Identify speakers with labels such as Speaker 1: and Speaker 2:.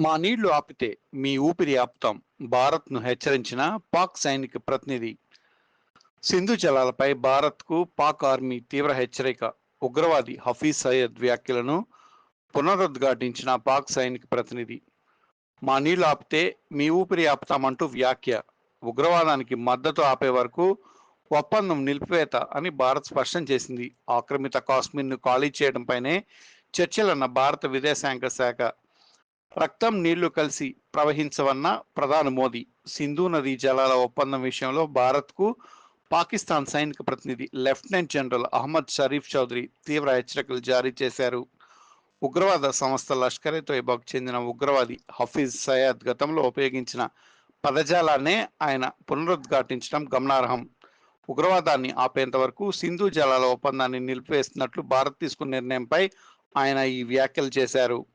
Speaker 1: మా నీళ్ళు ఆపితే మీ ఊపిరి ఆపుతాం. భారత్ను హెచ్చరించిన పాక్ సైనిక ప్రతినిధి. సింధు జలాలపై భారత్కు పాక్ ఆర్మీ తీవ్ర హెచ్చరిక. ఉగ్రవాది హఫీజ్ సయ్యద్ వ్యాఖ్యలను పునరుద్ఘాటించిన పాక్ సైనిక ప్రతినిధి. మా నీళ్ళు ఆపితే మీ ఊపిరి ఆపుతామంటూ వ్యాఖ్య. ఉగ్రవాదానికి మద్దతు ఆపే వరకు ఒప్పందం నిలిపివేత అని భారత్ స్పష్టం చేసింది. ఆక్రమిత కాశ్మీర్ను ఖాళీ చేయడంపైనే చర్చలన్న భారత విదేశాంగ శాఖ రక్తం నీళ్ళు కలిసి ప్రవహించవన్న ప్రధాని మోదీ. సింధు నదీ జలాల ఒప్పందం విషయంలో భారత్కు పాకిస్తాన్ సైనిక ప్రతినిధి లెఫ్టినెంట్ జనరల్ అహ్మద్ షరీఫ్ చౌదరి తీవ్ర హెచ్చరికలు జారీ చేశారు. ఉగ్రవాద సంస్థ లష్కర్ ఏ చెందిన ఉగ్రవాది హఫీజ్ సయాద్ గతంలో ఉపయోగించిన పదజాలాన్నే ఆయన పునరుద్ఘాటించడం గమనార్హం. ఉగ్రవాదాన్ని ఆపేంత వరకు సింధు జలాల ఒప్పందాన్ని నిలిపివేస్తున్నట్లు భారత్ తీసుకున్న నిర్ణయంపై ఆయన ఈ వ్యాఖ్యలు చేశారు.